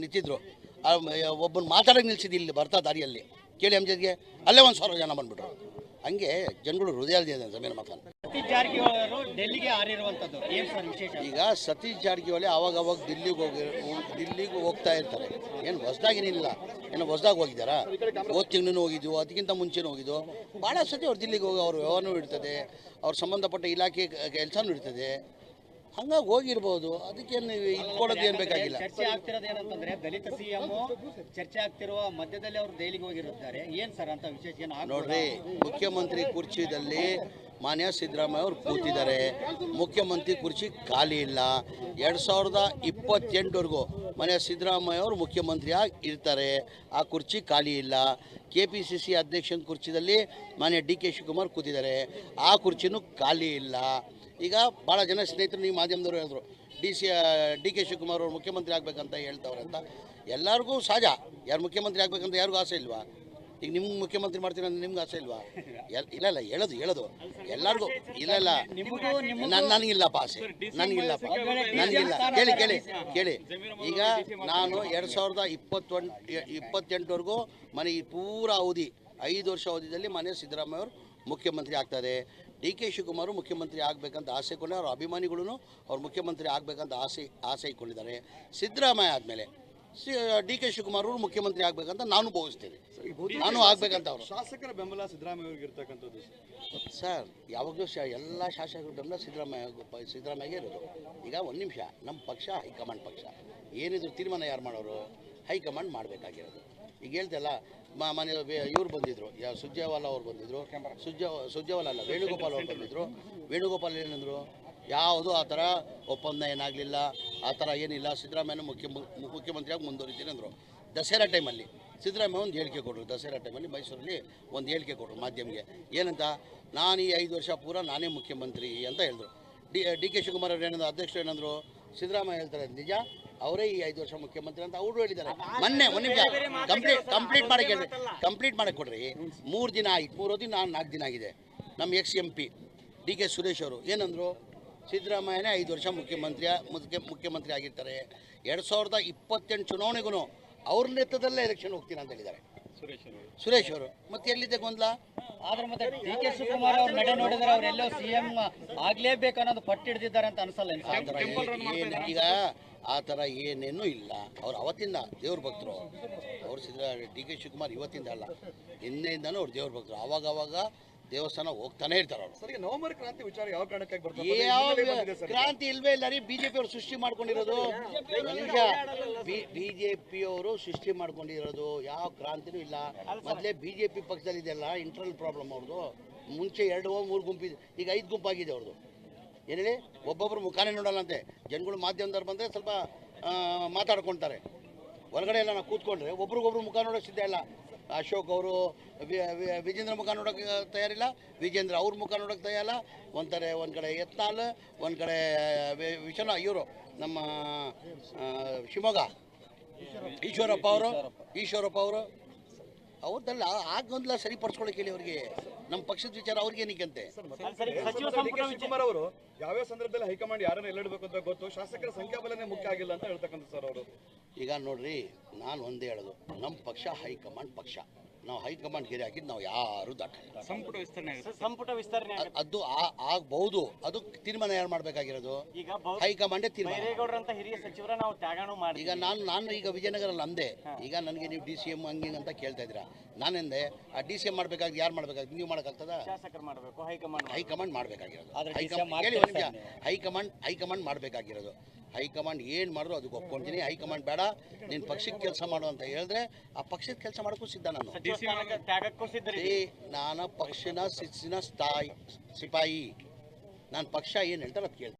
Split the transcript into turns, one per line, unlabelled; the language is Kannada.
ನಿಂತಿದ್ರು. ಒಬ್ಬನ ಮಾತಾಡೋಕೆ ನಿಲ್ಸಿದ್ದು ಇಲ್ಲಿ ಬರ್ತಾ ದಾರಿಯಲ್ಲಿ. ಕೇಳಿ ಎಂ ಜಿಗೆ ಅಲ್ಲೇ ಒಂದು ಸಾವಿರ ಜನ ಬಂದ್ಬಿಟ್ರು. ಹಂಗೆ ಜನಗಳು ಹೃದಯದ ಜಮೀನು ಮಾತಾಡ.
ಸತೀಶ್ ಜಾರಕಿಹೊಳಿ ಡೆಲ್ಲಿಗೆ ಹಾರಿರುವಂತದ್ದು. ಏನ್ ಸರ್ ವಿಶೇಷ?
ಈಗ ಸತೀಶ್ ಜಾರಕಿಹೊಳಿ ಅವಾಗ ಅವಾಗ ದಿಲ್ಲಿಗೆ ಹೋಗಿ ದಿಲ್ಲಿಗೆ ಹೋಗ್ತಾ ಇರ್ತಾರೆ. ಏನು ಹೊಸ್ದಾಗೇನಿಲ್ಲ ಏನು ಹೊಸದಾಗಿ ಹೋಗಿದ್ದಾರಾ? ಹೋದ ತಿಂಗಳೂ ಹೋಗಿದ್ವು ಅದಕ್ಕಿಂತ ಮುಂಚೆನೂ ಹೋಗಿದ್ದು ಭಾಳ ಸತಿ ಅವ್ರು ದಿಲ್ಲಿಗೆ ಹೋಗಿ ಅವ್ರ ವ್ಯವಹಾರನೂ ಇರ್ತದೆ ಅವ್ರ ಸಂಬಂಧಪಟ್ಟ ಇಲಾಖೆ ಕೆಲಸನೂ ಇರ್ತದೆ. ಹಂಗಾಗಿ ಹೋಗಿರ್ಬೋದು. ಅದಕ್ಕೇನು ನೀವು ಇದು ಕೊಡೋದು ಏನು ಬೇಕಾಗಿಲ್ಲ.
ಚರ್ಚೆ ಆಗ್ತಿರೋದು ಏನಂತಂದ್ರೆ ದಲಿತ ಸಿಎಂ ಚರ್ಚೆ ಆಗ್ತಿರುವ ಮಧ್ಯದಲ್ಲಿ ಅವರು ದೆಹಲಿಗೆ ಹೋಗಿರುತ್ತಾರೆ. ಏನ್ ಸರ್ ಅಂತ ವಿಶೇಷ ಏನು?
ನೋಡ್ರಿ ಮುಖ್ಯಮಂತ್ರಿ ಕುರ್ಚಿದಲ್ಲಿ ಮಾನ್ಯ ಸಿದ್ದರಾಮಯ್ಯ ಅವರು ಕೂತಿದ್ದಾರೆ. ಮುಖ್ಯಮಂತ್ರಿ ಕುರ್ಚಿ ಖಾಲಿ ಇಲ್ಲ. ಎರಡು ಸಾವಿರದ ಇಪ್ಪತ್ತೆಂಟವರೆಗೂ ಮಾನ್ಯ ಸಿದ್ದರಾಮಯ್ಯ ಅವರು ಮುಖ್ಯಮಂತ್ರಿಯಾಗಿ ಇರ್ತಾರೆ. ಆ ಕುರ್ಚಿ ಖಾಲಿ ಇಲ್ಲ. ಕೆ ಪಿ ಸಿ ಸಿ ಅಧ್ಯಕ್ಷನ ಕುರ್ಚಿದಲ್ಲಿ ಮಾನ್ಯ ಡಿ ಕೆ ಶಿವಕುಮಾರ್ ಕೂತಿದ್ದಾರೆ. ಆ ಕುರ್ಚಿನೂ ಖಾಲಿ ಇಲ್ಲ. ಈಗ ಭಾಳ ಜನ ಸ್ನೇಹಿತರು ನೀವು ಮಾಧ್ಯಮದವರು ಹೇಳಿದ್ರು D C D K Shivakumar ಅವರು ಮುಖ್ಯಮಂತ್ರಿ ಆಗಬೇಕಂತ ಹೇಳ್ತವ್ರೆ ಅಂತ. ಎಲ್ಲರಿಗೂ ಸಹಜ ಯಾರು ಮುಖ್ಯಮಂತ್ರಿ ಆಗಬೇಕಂತ ಯಾರಿಗೂ ಆಸೆ ಇಲ್ವಾ? ಈಗ ನಿಮ್ಗೆ ಮುಖ್ಯಮಂತ್ರಿ ಮಾಡ್ತೀನಿ ಅಂದ್ರೆ ನಿಮ್ಗೆ ಆಸೆ ಇಲ್ವಾ? ಇಲ್ಲ ಇಲ್ಲ ಹೇಳೋದು ಹೇಳೋದು. ಎಲ್ಲರಿಗೂ ಇಲ್ಲ ಇಲ್ಲ.
ನಿಮಗೂ ನಿಮಗೂ
ನನ್ ನನಗಿಲ್ಲಪ್ಪ ಆಸೆ. ನನಗಿಲ್ಲಪ್ಪ. ನನಗಿಲ್ಲ. ಕೇಳಿ ಕೇಳಿ ಕೇಳಿ. ಈಗ ನಾನು ಎರಡು ಸಾವಿರದ ಇಪ್ಪತ್ತೊಂದು ಇಪ್ಪತ್ತೆಂಟವರೆಗೂ ಮನೆ ಈ ಪೂರ ಅವಧಿ ಐದು ವರ್ಷ ಅವಧಿಯಲ್ಲಿ ಮನೆ ಸಿದ್ದರಾಮಯ್ಯ ಅವರು ಮುಖ್ಯಮಂತ್ರಿ ಆಗ್ತಾರೆ ಡಿ ಕೆ ಶಿವಕುಮಾರ್ ಮುಖ್ಯಮಂತ್ರಿ ಆಗಬೇಕಂತ ಆಸೆ ಕೊಂಡು ಅವ್ರ ಅಭಿಮಾನಿಗಳು ಅವ್ರು ಮುಖ್ಯಮಂತ್ರಿ ಆಗಬೇಕಂತ ಆಸೆ ಆಸೆ ಇಟ್ಕೊಂಡಿದ್ದಾರೆ. ಸಿದ್ದರಾಮಯ್ಯ ಆದಮೇಲೆ ಡಿ ಕೆ ಶಿವಕುಮಾರ್ ಅವರು ಮುಖ್ಯಮಂತ್ರಿ ಆಗಬೇಕಂತ ನಾನು ಭಾವಿಸ್ತೇನೆ. ನಾನು ಆಗಬೇಕಂತ ಅವರು.
ಶಾಸಕರ ಬೆಂಬಲ ಸಿದ್ದರಾಮಯ್ಯ ಅವ್ರಿಗೆ ಇರ್ತಕ್ಕಂಥದ್ದು
ಸರ್. ಯಾವಾಗಲೂ ಶ ಎಲ್ಲ ಶಾಸಕರು ಬೆಂಬಲ ಸಿದ್ದರಾಮಯ್ಯ ಸಿದ್ದರಾಮಯ್ಯ ಇರೋದು. ಈಗ ಒಂದು ನಿಮಿಷ ನಮ್ಮ ಪಕ್ಷ ಹೈಕಮಾಂಡ್ ಪಕ್ಷ. ಏನಿದ್ರು ತೀರ್ಮಾನ ಯಾರು ಮಾಡೋರು? ಹೈಕಮಾಂಡ್ ಮಾಡಬೇಕಾಗಿರೋದು. ಈಗ ಹೇಳ್ತಲ್ಲ ಮನೆ ಇವ್ರು ಬಂದಿದ್ರು, ಯಾ ಸುಜ್ಜೇವಾಲ ಅವ್ರು ಬಂದಿದ್ರು ಸುಜ್ಜೇವಾಲ ಅಲ್ಲ, ವೇಣುಗೋಪಾಲ್ ಅವ್ರು ಬಂದಿದ್ರು. ವೇಣುಗೋಪಾಲ್ ಏನಂದ್ರು? ಯಾವುದು ಆ ಥರ ಒಪ್ಪಂದ ಏನಾಗಲಿಲ್ಲ, ಆ ಥರ ಏನಿಲ್ಲ, ಸಿದ್ದರಾಮಯ್ಯನ ಮುಖ್ಯ, ಮುಖ್ಯಮಂತ್ರಿಯಾಗಿ ಮುಂದುವರಿತೀನಿ ಅಂದರು. ದಸರಾ ಟೈಮಲ್ಲಿ, ಸಿದ್ದರಾಮಯ್ಯ ಒಂದು ಹೇಳಿಕೆ ಕೊಟ್ಟರು ದಸರಾ ಟೈಮಲ್ಲಿ ಮೈಸೂರಲ್ಲಿ ಒಂದು ಹೇಳಿಕೆ ಕೊಟ್ಟರು ಮಾಧ್ಯಮಿಗೆ. ಏನಂತ? ನಾನು ಈ ಐದು ವರ್ಷ ಪೂರ ನಾನೇ ಮುಖ್ಯಮಂತ್ರಿ ಅಂತ ಹೇಳಿದ್ರು. ಡಿ ಡಿ ಕೆ ಶಿವಕುಮಾರ್ ಅವರು ಏನಂದ್ರು, ಅಧ್ಯಕ್ಷರು ಏನಂದ್ರು? ಸಿದ್ದರಾಮಯ್ಯ ಹೇಳ್ತಾರೆ, ನಿಜ? ಅವರೇ ಈ ಐದು ವರ್ಷ ಮುಖ್ಯಮಂತ್ರಿ ಅಂತ ಅವರು ಹೇಳಿದ್ದಾರೆ. ಮೊನ್ನೆ ಒಂದು ನಿಮಿಷ ಕಂಪ್ಲೀಟ್ ಕಂಪ್ಲೀಟ್ ಮಾಡಕ್ಕೆ ಹೇಳ್ರಿ ಕಂಪ್ಲೀಟ್ ಮಾಡಕ್ಕೆ ಕೊಡ್ರಿ. ಮೂರು ದಿನ ಆಯ್ತು ಮೂರು ದಿನ ನಾಲ್ಕು ದಿನ ಆಗಿದೆ. ನಮ್ಮ ex M P D K Suresh ಅವರು ಏನಂದರು? ಸಿದ್ದರಾಮಯ್ಯನೇ ಐದು ವರ್ಷ ಮುಖ್ಯಮಂತ್ರಿ ಮುಖ್ಯ ಮುಖ್ಯಮಂತ್ರಿ ಆಗಿರ್ತಾರೆ. ಎರಡು ಸಾವಿರದ ಇಪ್ಪತ್ತೆಂಟು ಚುನಾವಣೆಗೂ ಅವ್ರ ನೇತೃತ್ವದಲ್ಲೇ ಎಲೆಕ್ಷನ್ ಹೋಗ್ತೀನಿ ಅಂತ ಹೇಳಿದ್ದಾರೆ. ಸುರೇಶ್ ಅವರು. ಮತ್ತೆ ಎಲ್ಲಿದೆ ಗೊಂದಲ?
ಆದ್ರೆ ಮತ್ತೆ ಡಿ ಕೆ ಶಿವಕುಮಾರ್ ಅವ್ರ ನಡೆ ನೋಡಿದ್ರೆ ಅವರೆಲ್ಲೋ ಸಿಎಂ ಆಗ್ಲೇಬೇಕು ಅನ್ನೋದು ಪಟ್ಟಿಡ್ದಿದ್ದಾರೆ ಅಂತ ಅನ್ಸಲ್ಲ
ಈಗ ಆ ಥರ ಏನೇನೂ ಇಲ್ಲ. ಅವ್ರು ಅವತ್ತಿಂದ ದೇವ್ರ ಭಕ್ತರು. ಅವರು ಸಿದ್ದರಾಮಯ್ಯ ಡಿ ಕೆ ಶಿವಕುಮಾರ್ ಇವತ್ತಿಂದ ಅಲ್ಲ. ಹಿಂದೆಯಿಂದನೂ ಅವ್ರು ದೇವ್ರ ಭಕ್ತರು. ಅವಾಗ ಅವಾಗ ದೇವಸ್ಥಾನ ಹೋಗ್ತಾನೆ ಇರ್ತಾರೆ ಅವರು.
ಸರಿ ನವೆಂಬರ್ ಕ್ರಾಂತಿ ವಿಚಾರ ಯಾವ ಕಾರಣಕ್ಕೆ
ಯಾವ ಕ್ರಾಂತಿ ಇಲ್ವೇ ಇಲ್ಲ ರೀ. ಬಿಜೆಪಿ ಅವರು ಸೃಷ್ಟಿ ಮಾಡ್ಕೊಂಡಿರೋದು. ಬಿ ಬಿಜೆಪಿ ಅವರು ಸೃಷ್ಟಿ ಮಾಡ್ಕೊಂಡಿರೋದು ಯಾವ ಕ್ರಾಂತಿನೂ ಇಲ್ಲ. ಮೊದಲೇ ಬಿಜೆಪಿ ಪಕ್ಷದಲ್ಲಿ ಇದೆಲ್ಲ ಇಂಟರ್ನಲ್ ಪ್ರಾಬ್ಲಮ್ ಅವ್ರದ್ದು. ಮುಂಚೆ ಎರಡು ಮೂರು ಗುಂಪಿದೆ ಈಗ ಐದು ಗುಂಪಾಗಿದೆ ಅವ್ರದ್ದು. ಏನು ಹೇಳಿ ಒಬ್ಬೊಬ್ರು ಮುಖಾನೇ ನೋಡಲ್ಲಂತೆ. ಜನಗಳು ಮಾಧ್ಯಮದವ್ರು ಬಂದರೆ ಸ್ವಲ್ಪ ಮಾತಾಡ್ಕೊತಾರೆ. ಹೊರಗಡೆ ಎಲ್ಲ ನಾವು ಕೂತ್ಕೊಂಡ್ರೆ ಒಬ್ರಿಗೊಬ್ರು ಮುಖ ನೋಡೋಕೆ ಸಿದ್ಧ ಇಲ್ಲ. ಅಶೋಕ್ ಅವರು ವಿಜೇಂದ್ರ ಮುಖ ನೋಡೋಕೆ ತಯಾರಿಲ್ಲ. ವಿಜೇಂದ್ರ ಅವ್ರ ಮುಖ ನೋಡೋಕೆ ತಯಾರಿಲ್ಲ. ಒಂಥರ ಒಂದು ಕಡೆ ಯತ್ನಾಲ್ ಒಂದು ಕಡೆ ವಿಶ್ವನಾಥ್ ಇವರು. ನಮ್ಮ ಶಿವಮೊಗ್ಗ. ಈಶ್ವರಪ್ಪ ಅವರು ಈಶ್ವರಪ್ಪ ಅವರು. ಅವ್ರದ್ದಲ್ಲ ಆ ಗೊಂದಲ ಸರಿಪಡಿಸ್ಕೊಳಕ್ಕೆ ಹೇಳಿ ಅವ್ರಿಗೆ. ನಮ್ಮ ಪಕ್ಷದ ವಿಚಾರ ಅವ್ರಿಗೆ ಏನಕ್ಕಂತೆ
ಶಿವಕುಮಾರ್ ಅವರು ಯಾವ್ಯಾವ ಸಂದರ್ಭದಲ್ಲಿ ಹೈಕಮಾಂಡ್ ಯಾರನ್ನ ಎಲ್ಲಿಡಬೇಕು ಅಂತ ಗೊತ್ತು ಶಾಸಕರ ಸಂಖ್ಯಾಬಲನೇ ಮುಖ್ಯ ಆಗಿಲ್ಲ ಅಂತ ಹೇಳ್ತಕ್ಕಂಥ ಸರ್ ಅವರು.
ಈಗ ನೋಡ್ರಿ ನಾನು ಒಂದೇ ಹೇಳೋದು ನಮ್ಮ ಪಕ್ಷ ಹೈಕಮಾಂಡ್ ಪಕ್ಷ. ನಾವು ಹೈಕಮಾಂಡ್ ಗೆರೆ ಹಾಕಿದ್ ನಾವು ಯಾರು ದಾಟಲ್ಲ.
ಸಂಪುಟ ವಿಸ್ತರಣೆ ಸಂಪುಟ ವಿಸ್ತರಣೆ
ಅ- ಅದು ಆ- ಆಗ್ಬಹುದು ಅದು ತೀರ್ಮಾನ ಯಾರು ಮಾಡಬೇಕಾಗಿರೋದು?
ಈಗ
ಹೈಕಮಾಂಡೇ ತೀರ್ಮಾನ.
ಬೈರೇಗೌಡರಂತ ಹಿರಿಯ ಸಚಿವರ ನಾವು ತ್ಯಾಗನೂ ಮಾಡಿ
ಈಗ ನಾನು ನಾನು ಈಗ ವಿಜಯನಗರಲ್ಲಿ ಅಂದೆ ಈಗ ನನಗೆ ನೀವು ಡಿ ಸಿ ಎಂ ಹಂಗೆ ಹಿಂಗೆ ಅಂತ ಕೇಳ್ತಾ ಇದ್ದೀರಾ. ನಾನೆಂದೆ ಆ ಡಿ ಸಿ ಎಂ ಮಾಡಬೇಕಾಗಿ ಯಾರು ಮಾಡಬೇಕಾಗಿ ನೀವು ಮಾಡೋಕ್ಕಾಗ್ತದ?
ಶಾಸಕರು ಮಾಡಬೇಕು ಹೈಕಮಾಂಡ್
ಹೈಕಮಾಂಡ್ ಮಾಡಬೇಕಾಗಿರೋದು.
ಆದ್ರೆ
ಹೈಕಮಾಂಡ್ ಕೇಳಿ ಒಂದು ನಿಮಿಷ.
ಮಾಡ್ತಾರೆ
ಹೈಕಮಾಂಡ್ ಮಾಡ್ಬೇಕಾಗಿರೋದು ಮಾಡಬೇಕಾಗಿರೋದು. ಹೈಕಮಾಂಡ್ ಏನು ಮಾಡಿದ್ರು ಅದಕ್ಕೆ ಒಪ್ಕೊಂತೀನಿ ಹೈಕಮಾಂಡ್ ಬೇಡ ನೀನು ಪಕ್ಷಕ್ಕೆ ಕೆಲಸ ಮಾಡು ಅಂತ ಹೇಳಿದ್ರೆ ಆ ಪಕ್ಷದ ಕೆಲಸ ಮಾಡೋಕ್ಕೂ ಸಿದ್ಧ ನಾನು. ನಾನು ಪಕ್ಷನ ಶಿಸ್ತಿನ ಸ್ಥಾಯಿ ಸಿಪಾಯಿ. ನಾನು ಪಕ್ಷ ಏನು ಹೇಳ್ತಾರೆ ಅದು ಕೇಳ್ತೀನಿ